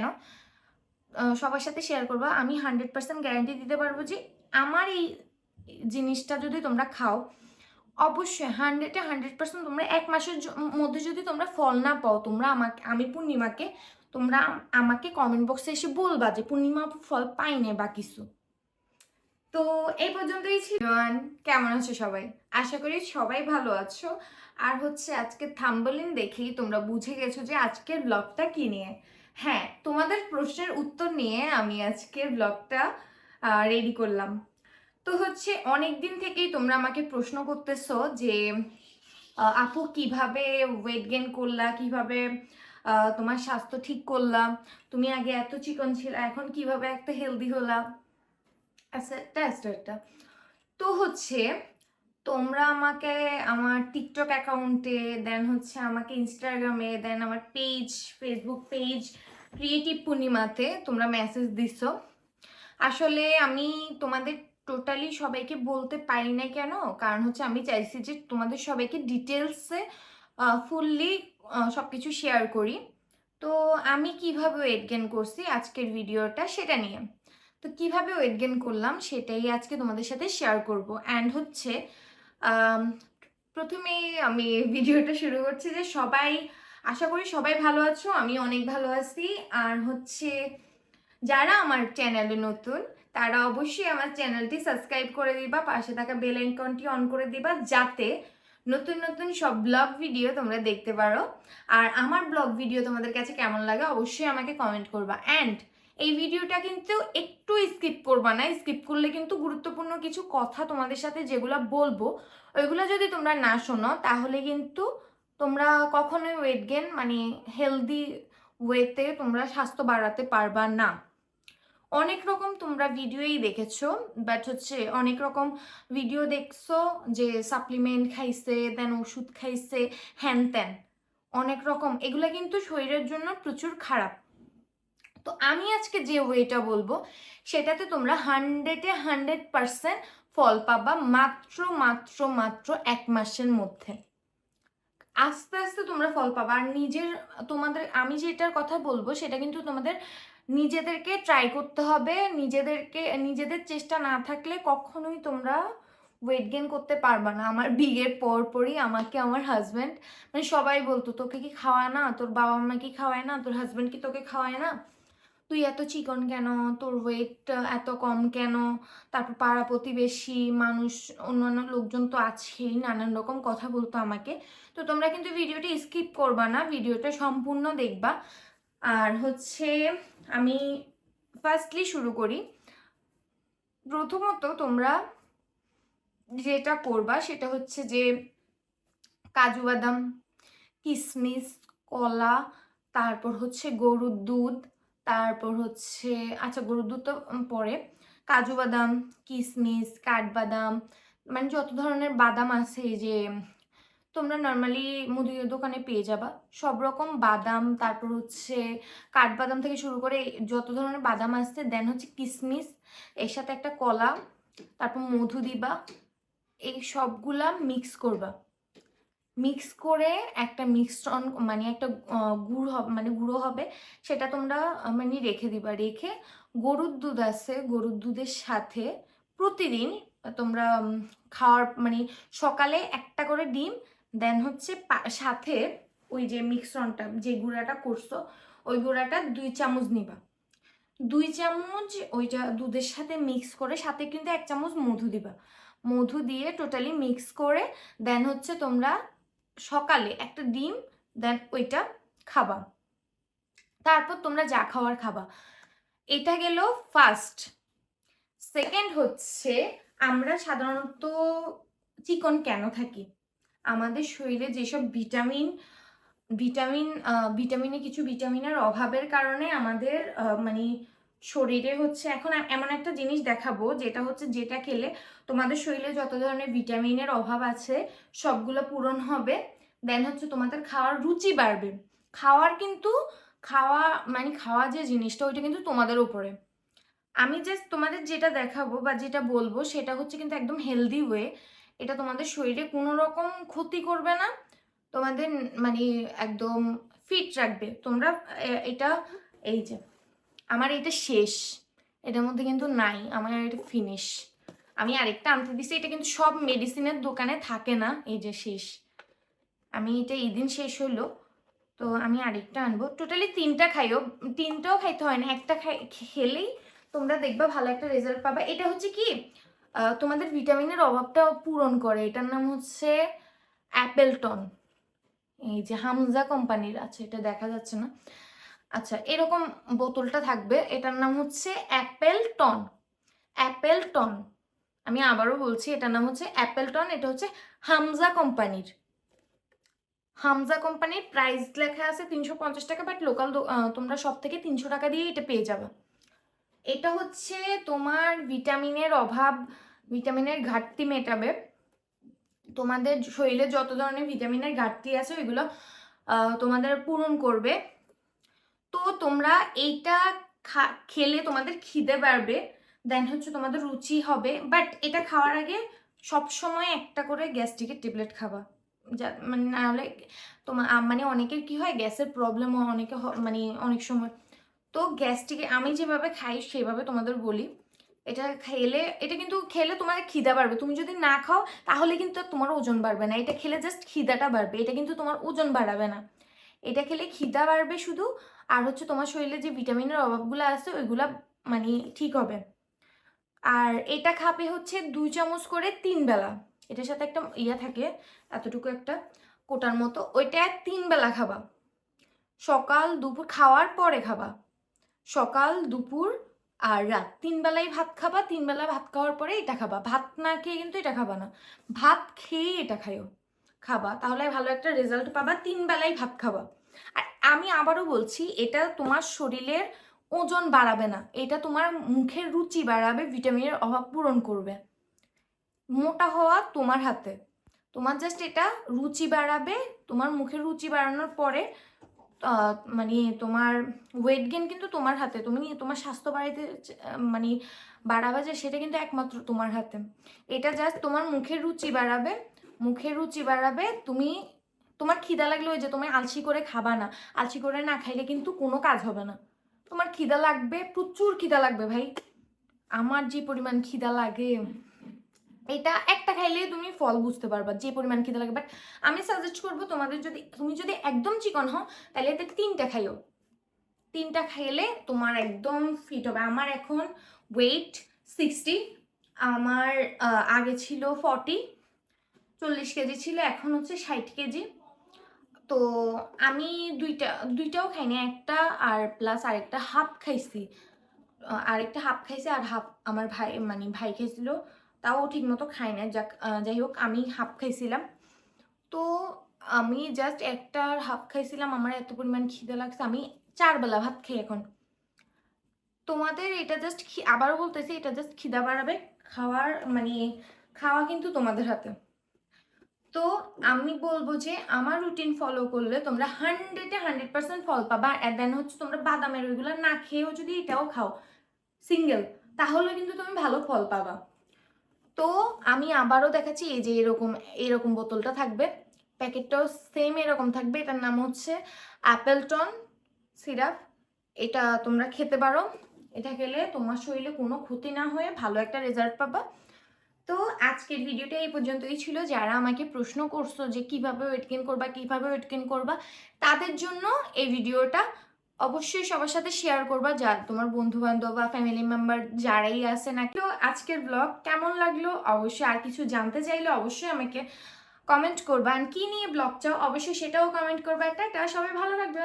কেন? সবার সাথে শেয়ার করব। আমি হান্ড্রেড পার্সেন্ট গ্যারান্টি দিতে পারব যে আমার এই জিনিসটা যদি তোমরা খাও, অবশ্যই হান্ড্রেডে হান্ড্রেড পার্সেন্ট তোমরা এক মাসের মধ্যে যদি তোমরা ফল না পাও, তোমরা আমাকে, আমি পূর্ণিমাকে, তোমরা আমাকে কমেন্ট বক্সে এসে বলবা যে পূর্ণিমা ফল পাই না বা কিছু। তো এই পর্যন্তই ছিল। কেমন আছো সবাই? আশা করি সবাই ভালো আছো। আর হচ্ছে আজকে থাম্বলিন দেখেই তোমরা বুঝে গেছো যে আজকের ব্লগটা কি নিয়ে। হ্যাঁ তোমাদের প্রশ্নের উত্তর নিয়ে আমি আজকের ব্লগটা রেডি করলাম। তো হচ্ছে অনেক দিন থেকেই তোমরা আমাকে প্রশ্ন করতেছো যে আপু কীভাবে ওয়েট গেন করলা, কীভাবে তোমার স্বাস্থ্য ঠিক করলা, তুমি আগে এত চিকন ছিল, এখন কীভাবে একটা হেলদি হলা? আচ্ছা একটা। তো হচ্ছে তোমরা আমাকে আমার টিকটক অ্যাকাউন্টে দেন হচ্ছে আমাকে ইনস্টাগ্রামে দেন আমার পেজ ফেসবুক পেজ ক্রিয়েটিভ পূর্ণিমাতে তোমরা মেসেজ দিছো। আসলে আমি তোমাদের টোটালি সবাইকে বলতে পারি না কেন? কারণ হচ্ছে আমি চাইছি যে তোমাদের সবাইকে ডিটেলসে ফুললি সব কিছু শেয়ার করি। তো আমি কীভাবে ওয়েট গেন করছি আজকের ভিডিওটা সেটা নিয়ে। তো কীভাবে ওয়েট গেন করলাম সেটাই আজকে তোমাদের সাথে শেয়ার করব। অ্যান্ড হচ্ছে আম, প্রথমেই আমি ভিডিওটা শুরু করছি যে সবাই আশা করি সবাই ভালো আছো আমি অনেক ভালো আছি। আর হচ্ছে যারা আমার চ্যানেলে নতুন তারা অবশ্যই আমার চ্যানেলটি সাবস্ক্রাইব করে দিবা পাশে থাকা বেল আইকনটি অন করে দিবা যাতে নতুন নতুন সব ব্লগ ভিডিও তোমরা দেখতে পারো। আর আমার ব্লগ ভিডিও তোমাদের কাছে কেমন লাগে অবশ্যই আমাকে কমেন্ট করবা। অ্যান্ড এই ভিডিওটা কিন্তু একটু স্কিপ করবা না। স্কিপ করলে কিন্তু গুরুত্বপূর্ণ কিছু কথা তোমাদের সাথে যেগুলো বলব, ওইগুলো যদি তোমরা না শোনো, তাহলে কিন্তু তোমরা কখনোই ওয়েট গেন মানে হেলদি ওয়েতে তোমরা স্বাস্থ্য বাড়াতে পারবা না। অনেক রকম তোমরা ভিডিওই দেখেছ বাট হচ্ছে অনেক রকম ভিডিও দেখছ যে সাপ্লিমেন্ট খাইছে দেন ওষুধ খাইছে, হ্যান ত্যান। অনেক রকম। এগুলো কিন্তু শরীরের জন্য প্রচুর খারাপ। তো আমি আজকে যে ওয়েটা বলব, সেটাতে তোমরা হান্ড্রেডে হান্ড্রেড পার্সেন্ট ফল পাবা মাত্র মাত্র মাত্র এক মাসের মধ্যে। আস্তে আস্তে তোমরা ফল পাবা। আর নিজের, তোমাদের, আমি যেটার কথা বলব, সেটা কিন্তু তোমাদের নিজেদেরকে ট্রাই করতে হবে। নিজেদেরকে, নিজেদের চেষ্টা না থাকলে কখনোই তোমরা ওয়েট গেন করতে পারবা না। আমার বিয়ের পর পরই আমাকে, আমার হাজব্যান্ড মানে সবাই বলতো, তোকে কি খাওয়ায় না? তোর বাবা মা কি খাওয়ায় না? তোর হাজব্যান্ড কি তোকে খাওয়ায় না? তুই এত চিকন কেন? তোর ওয়েট এত কম কেন? তারপর পাড়া প্রতিবেশী, মানুষ, অন্যান্য লোকজন তো আছেই, নানান রকম কথা বলতো আমাকে। তো তোমরা কিন্তু ভিডিওটা স্কিপ করবা না, ভিডিওটা সম্পূর্ণ দেখবা। আর হচ্ছে, আমি ফার্স্টলি শুরু করি। প্রথমত তোমরা যেটা করবা, সেটা হচ্ছে যে কাজু বাদাম কিশমিশ কলা, তারপর হচ্ছে গরুর দুধ তারপর হচ্ছে আচ্ছা গরুর দুধ তো পরে। কাজু বাদাম কিশমিশ কাঠবাদাম মানে যত ধরনের বাদাম আছে যে, তোমরা নর্মালি মুদির দোকানে পেয়ে যাবা। সব রকম বাদাম, তারপর হচ্ছে কাঠবাদাম থেকে শুরু করে যত ধরনের বাদাম আসছে দেন হচ্ছে কিশমিশ এর সাথে একটা কলা, তারপর মধু দিবা, এই সবগুলা মিক্স করবা। মিক্স করে একটা মিক্সড মানে একটা গুড় হবে মানে গুঁড়ো হবে, সেটা তোমরা মানে রেখে দিবা। রেখে গরুর দুধ আছে, গরুর দুধের সাথে প্রতিদিন তোমরা খাওয়ার মানে সকালে একটা করে ডিম দেন হচ্ছে সাথে ওই যে মিক্সনটা যে গুঁড়াটা করছ, ওই গুঁড়াটা দুই চামচ নিবা। দুই চামচ ওইটা দুধের সাথে মিক্স করে, সাথে কিন্তু এক চামচ মধু দিবা। মধু দিয়ে টোটালি মিক্স করে দেন হচ্ছে তোমরা সকালে একটা ডিম দেন ওইটা খাবা। তারপর তোমরা যা খাওয়ার খাবা। এটা গেল ফার্স্ট সেকেন্ড হচ্ছে, আমরা সাধারণত চিকন কেন থাকি? আমাদের শরীরে যেসব ভিটামিন ভিটামিন ভিটামিনে কিছু ভিটামিনের অভাবের কারণে আমাদের মানে শরীরে হচ্ছে এখন এমন একটা জিনিস দেখাবো, যেটা হচ্ছে যেটা খেলে তোমাদের শরীরে যত ধরনের ভিটামিনের অভাব আছে, সবগুলো পূরণ হবে। দেন হচ্ছে তোমাদের খাওয়ার রুচি বাড়বে। খাওয়ার কিন্তু, খাওয়া মানে খাওয়া যে জিনিসটা, ওইটা কিন্তু তোমাদের উপরে। আমি জাস্ট তোমাদের যেটা দেখাবো বা যেটা বলব, সেটা হচ্ছে কিন্তু একদম হেলদি ওয়ে এটা তোমাদের শরীরে কোনো রকম ক্ষতি করবে না। তোমাদের মানে একদম ফিট রাখবে। তোমরা এটা, এই যে আমার এটা শেষ। এটার মধ্যে কিন্তু নাই, আমার এটা ফিনিশ আমি আরেকটা আনতে দিছি, এটা কিন্তু সব মেডিসিনের দোকানে থাকে না, এই যে শেষ। আমি এটা এই দিন শেষ হলো, তো আমি আরেকটা আনব। টোটালি তিনটা খাইও, তিনটাও খাইতে হয় না, একটা খাই, খেলেই তোমরা দেখবা ভালো একটা রেজাল্ট পাবা। এটা হচ্ছে কি তোমাদের ভিটামিনের অভাবটা পূরণ করে। এটার নাম হচ্ছে অ্যাপেলটন এই যে হামজা কোম্পানির আছে, এটা দেখা যাচ্ছে না। আচ্ছা এরকম বোতলটা থাকবে, এটার নাম হচ্ছে অ্যাপেল টন অ্যাপেল টন আমি আবারও বলছি, এটার নাম হচ্ছে অ্যাপেল টন এটা হচ্ছে হামজা কোম্পানির। হামজা কোম্পানির প্রাইস লেখা আছে তিনশো পঞ্চাশ টাকা, বাট লোকাল তোমরা সব থেকে তিনশো টাকা দিয়ে এটা পেয়ে যাবে। এটা হচ্ছে তোমার ভিটামিনের অভাব, ভিটামিনের ঘাটতি মেটাবে। তোমাদের শরীরে যত ধরনের ভিটামিনের ঘাটতি আছে, ওইগুলো তোমাদের পূরণ করবে। তো তোমরা এইটা খেলে তোমাদের খিদে বাড়বে দেন হচ্ছে তোমাদের রুচি হবে বাট এটা খাওয়ার আগে সব সময় একটা করে গ্যাস্ট্রিকের ট্যাবলেট খাবা। যা মানে নাহলে তোমার মানে অনেকের কি হয়, গ্যাসের প্রবলেম অনেকে মানে অনেক সময়। তো গ্যাস্ট্রিকে আমি যেভাবে খাই, সেভাবে তোমাদের বলি। এটা খেলে, এটা কিন্তু খেলে তোমার খিদা বাড়বে। তুমি যদি না খাও, তাহলে কিন্তু তোমার ওজন বাড়বে না। এটা খেলে জাস্ট খিদাটা বাড়বে। এটা কিন্তু তোমার ওজন বাড়াবে না। এটা খেলে খিদা বাড়বে শুধু, আর হচ্ছে তোমার শরীরে যে ভিটামিনের অভাবগুলো আছে, ওইগুলা মানে ঠিক হবে। আর এটা খাবে হচ্ছে দুই চামচ করে তিন বেলা। এটার সাথে একটা ইয়া থাকে, এতটুকু একটা কোটার মতো, ওইটা তিন বেলা খাবা। সকাল, দুপুর, খাওয়ার পরে খাবা। সকাল, দুপুর আর রাত। তিন বেলাই ভাত খাবা, তিন বেলা ভাত খাওয়ার পরে এটা খাবা। ভাত না খেয়ে কিন্তু এটা খাবা না। ভাত খেয়ে এটা খাইও। খাবা তাহলে ভালো একটা রেজাল্ট পাবা তিন বেলাই ভাত খাবা। আর আমি আবারও বলছি এটা তোমার শরীরের ওজন বাড়াবে না এটা তোমার মুখের রুচি বাড়াবে ভিটামিনের অভাব পূরণ করবে। মোটা হওয়া তোমার হাতে। তোমার জাস্ট এটা রুচি বাড়াবে তোমার মুখের রুচি বাড়ানোর পরে মানে তোমার ওয়েট গেন কিন্তু তোমার হাতে। তুমি তোমার স্বাস্থ্য আহ, মানে বাড়াবে যে সেটা কিন্তু একমাত্র তোমার হাতে। এটা জাস্ট তোমার মুখের রুচি বাড়াবে মুখের রুচি বাড়াবে, তুমি, তোমার খিদা লাগলে ওই যে তুমি আলসি করে খাবা না। আলসি করে না খাইলে কিন্তু কোনো কাজ হবে না। তোমার খিদা লাগবে, প্রচুর খিদা লাগবে ভাই। আমার যে পরিমাণ খিদা লাগে, এটা একটা খাইলে তুমি ফল বুঝতে পারবা যে পরিমাণ খিদা লাগে বাট আমি সাজেস্ট করব তোমাদের যদি, তুমি যদি একদম চিকন হও, তাহলে এতে তিনটা খাইও। তিনটা খাইলে তোমার একদম ফিট হবে। আমার এখন ওয়েট সিক্সটি আমার আগে ছিল ফর্টি চল্লিশ কেজি ছিল, এখন হচ্ছে ষাট কেজি। তো আমি দুইটা, দুইটাও খাইনি, একটা আর প্লাস আরেকটা হাফ খাইছি। আরেকটা হাফ খাইছি আর হাফ আমার ভাই মানে ভাই খাইছিল, তাও ঠিক মতো খাই না যাক যাই হোক, আমি হাফ খাইছিলাম। তো আমি জাস্ট একটা আর হাফ খাইছিলাম, আমার এত পরিমাণ খিদে লাগছে, আমি চার বেলা ভাত খাই এখন। তোমাদের এটা জাস্ট আবারও বলতেছি, এটা জাস্ট খিদা বাড়াবে। খাওয়ার মানে খাওয়া কিন্তু তোমাদের হাতে। তো আমি বলব যে আমার রুটিন ফলো করলে তোমরা হান্ড্রেডে হান্ড্রেড পার্সেন্ট ফল পাবা। আর দেন হচ্ছে তোমরা বাদামের ওইগুলো না খেয়েও যদি এটাও খাও সিঙ্গেল তাহলে কিন্তু তুমি ভালো ফল পাবা। তো আমি আবারও দেখাচ্ছি, এই যে এরকম এরকম বোতলটা থাকবে। প্যাকেটটাও সেম এরকম থাকবে। এটার নাম হচ্ছে অ্যাপেলটন সিরাপ এটা তোমরা খেতে পারো। এটা খেলে তোমার শরীরে কোনো ক্ষতি না হয়ে ভালো একটা রেজাল্ট পাবা। তো আজকের ভিডিওটা এই পর্যন্তই ছিল। যারা আমাকে প্রশ্ন করছ যে কীভাবে ওয়েট গেইন করবা, কীভাবে ওয়েট গেইন করবা, তাদের জন্য এই ভিডিওটা অবশ্যই সবার সাথে শেয়ার করবা। যা তোমার বন্ধু বান্ধব বা ফ্যামিলি মেম্বার যারাই আছে না তো আজকের ব্লগ কেমন লাগল? অবশ্যই আর কিছু জানতে চাইলে অবশ্যই আমাকে কমেন্ট করবা। আর কি নিয়ে ব্লগ চাও? অবশ্যই সেটাও কমেন্ট করবা। একটা সবাই ভালো থাকবে